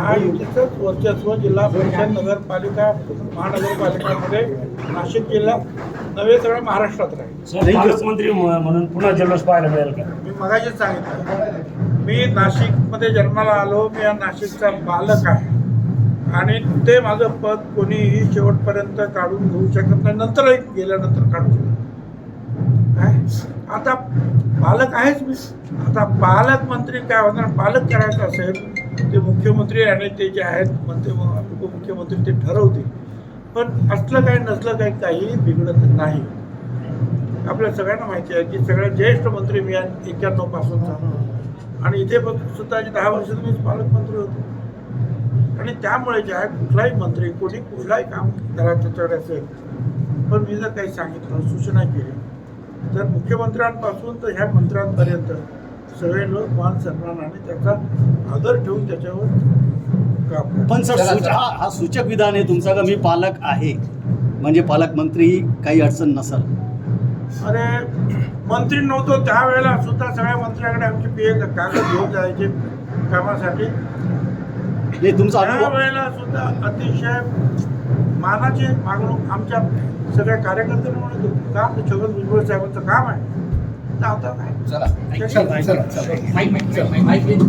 महायुतीचंच वर्चस्व जिल्हा परिषद नगरपालिका महानगरपालिकामध्ये. नाशिक जिल्हा नव्हे सगळं महाराष्ट्रात राहील. पालकमंत्री म्हणून पुन्हा जल्लोष पाहायला मिळेल का? मी मगाशीच सांगितलं. मी नाशिकमध्ये जन्माला आलो. मी या नाशिकचा बालक आहे. आणि ते माझं पद कोणीही शेवटपर्यंत काढून घेऊ शकत नाही. नंतरही गेल्यानंतर काढू शकत काय? आता पालक आहेच मी. आता पालकमंत्री काय होणार? पालक करायचं असेल ते मुख्यमंत्री आणि ते जे आहेत मंत्री उपमुख्यमंत्री ते ठरवतील. पण असलं काय नसलं काय काही बिघडत नाही. आपल्या सगळ्यांना माहिती आहे की सगळ्या ज्येष्ठ मंत्री मी एक्क्याण्णव झालो आणि इथे पण सुद्धा दहा वर्ष मीच पालकमंत्री होतो. आणि त्यामुळे जे आहे कुठलाही मंत्री कोणी कुठलाही काम करा त्याच्याकडे असेल. पण मी जर काही सांगितलं सूचना केली तर मुख्यमंत्र्यांपासून तर ह्या मंत्र्यांपर्यंत सगळे लोक मान सन्मानाने त्याचा आदर ठेवून त्याच्यावर काम. पण सर सूच- हा हा सूचक विधान आहे तुमचा का मी पालक आहे? म्हणजे पालकमंत्री काही अडचण नसल. अरे मंत्री नव्हतो त्यावेळेला सुद्धा सगळ्या मंत्र्याकडे आमचे पी कागद घेऊन जायचे कामासाठी. नाही तुमचा अनुभव त्यावेळेला सुद्धा अतिशय मानाची मागणूक आमच्या सगळ्या कार्यकर्त्यांना म्हणत होती. काम छगन भुजबळ साहेबांचं काम आहे. तर आता काय चला चला चला